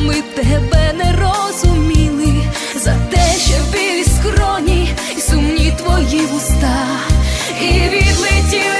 ми тебе не розуміли, за те, що білі скроні і сумні твої вуста, і відлетіли